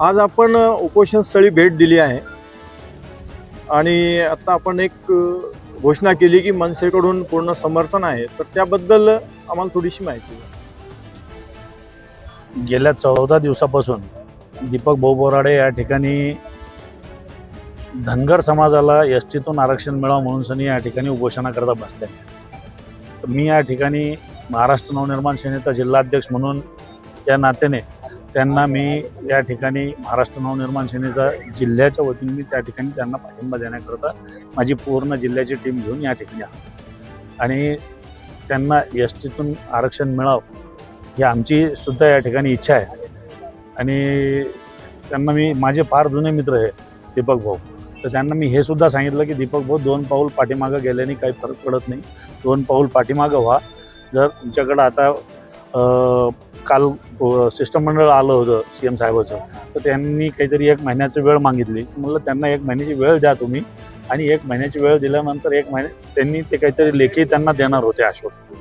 आज आपण उपोषणस्थळी भेट दिली आहे. आणि आता आपण एक घोषणा केली की मनसेकडून पूर्ण समर्थन आहे. तर त्याबद्दल आम्हाला थोडीशी माहिती गेल्या चौदा दिवसापासून दीपक भाऊ बोराडे या ठिकाणी धनगर समाजाला एस टीतून आरक्षण मिळावं म्हणून सनी या ठिकाणी उपोषणाकरता बसले तर मी या ठिकाणी महाराष्ट्र नवनिर्माण सेनेचा जिल्हाध्यक्ष म्हणून या नात्याने त्यांना मी या ठिकाणी महाराष्ट्र नवनिर्माण सेनेचा जिल्ह्याच्या वतीने मी त्या ठिकाणी त्यांना पाठिंबा देण्याकरता माझी पूर्ण जिल्ह्याची टीम घेऊन या ठिकाणी आहो आणि त्यांना एस टीतून आरक्षण मिळावं ही आमची सुद्धा या ठिकाणी इच्छा आहे. आणि त्यांना मी माझे फार जुने मित्र आहे दीपक भाऊ. तर त्यांना मी हे सुद्धा सांगितलं की दीपक भाऊ दोन पाऊल पाठीमागं गेल्याने काही फरक पडत नाही. दोन पाऊल पाठीमागं व्हा. जर तुमच्याकडं आता काल शिष्टमंडळ आलं होतं सी एम साहेबाचं. तर त्यांनी काहीतरी एक महिन्याची वेळ मागितली. म्हणलं त्यांना एक महिन्याची वेळ द्या तुम्ही. आणि एक महिन्याची वेळ दिल्यानंतर एक महिने त्यांनी ते काहीतरी लेखी त्यांना देणार होते आश्वासन.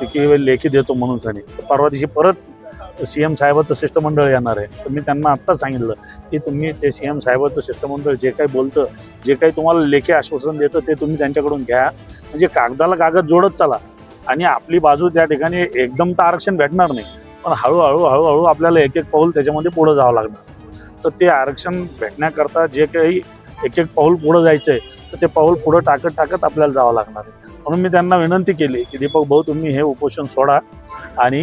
ते की लेखी देतो म्हणून त्यांनी. परवा दिवशी परत सी एम साहेबाचं शिष्टमंडळ येणार आहे. तर मी त्यांना आत्ताच सांगितलं की तुम्ही ते सी एम साहेबाचं शिष्टमंडळ जे काही बोलतं जे काही तुम्हाला लेखी आश्वासन देतं ते तुम्ही त्यांच्याकडून घ्या. म्हणजे कागदाला कागद जोडत चला. आणि आपली बाजू त्या ठिकाणी एकदम तर आरक्षण भेटणार नाही. पण हळूहळू हळूहळू आपल्याला एक एक पाऊल त्याच्यामध्ये पुढं जावं लागणार. तर ते आरक्षण भेटण्याकरता जे काही एक एक पाऊल पुढं जायचं आहे तर ते पाऊल पुढं टाकत टाकत आपल्याला जावं लागणार आहे. म्हणून मी त्यांना विनंती केली की दीपक भाऊ तुम्ही हे उपोषण सोडा आणि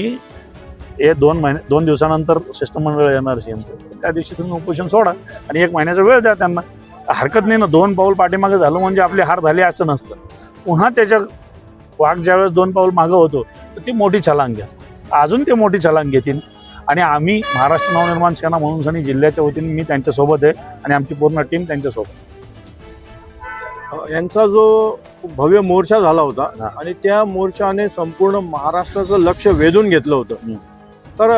हे दोन महिने दोन दिवसानंतर शिष्टमंडळ येणार सीएमचं त्या दिवशी तुम्ही उपोषण सोडा आणि एक महिन्याचा वेळ द्या त्यांना. हरकत नाही ना दोन पाऊल पाठीमागे झालं म्हणजे आपले हार झाले असं नसतं. पुन्हा त्याच्या वाघ ज्यावेळेस दोन पाऊल मागं होतो तर ती मोठी छलांग घ्या. अजून ते मोठी छलांग घेतील आणि आम्ही महाराष्ट्र नवनिर्माण सेना म्हणून सनी जिल्ह्याच्या वतीने मी त्यांच्यासोबत आहे आणि आमची पूर्ण टीम त्यांच्यासोबत यांचा जो भव्य मोर्चा झाला होता. आणि त्या मोर्चाने संपूर्ण महाराष्ट्राचं लक्ष वेधून घेतलं होतं. तर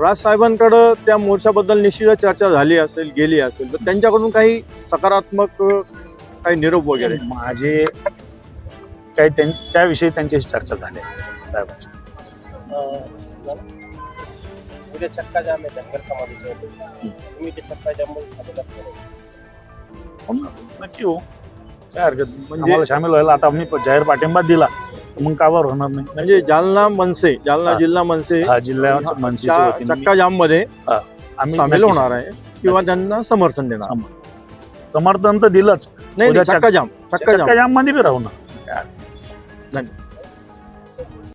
राजसाहेबांकडं त्या मोर्चाबद्दल निश्चितच चर्चा झाली असेल गेली असेल तर त्यांच्याकडून काही सकारात्मक काही निरोप वगैरे माझे काही त्यां- त्याविषयी त्यांच्याशी चर्चा झाली आहे साहेबांची. उद्या चक्का जाम आहे धनगर समाजाच्या वतीने. तुम्ही ते चक्का जाममध्ये सामील असणार आहे. हो नक्की हो काय हरकत नाही. म्हणजे आम्हाला सामील व्हायला आता आम्ही जाहीर पाठिंबा दिला मग का बरं होणार नाही म्हणजे जालना मनसे जालना हा. जिल्हा मनसे हा जिल्ह्याच्या मनसेच्या चा- वतीने चक्का जाममध्ये आम्ही सामील नक्की होणार आहे किंवा त्यांना समर्थन देणार समर्थन तर दिलंच नाही उद्या चक्का जाम चक्का जाममध्ये बी राहू ना. धन्यवाद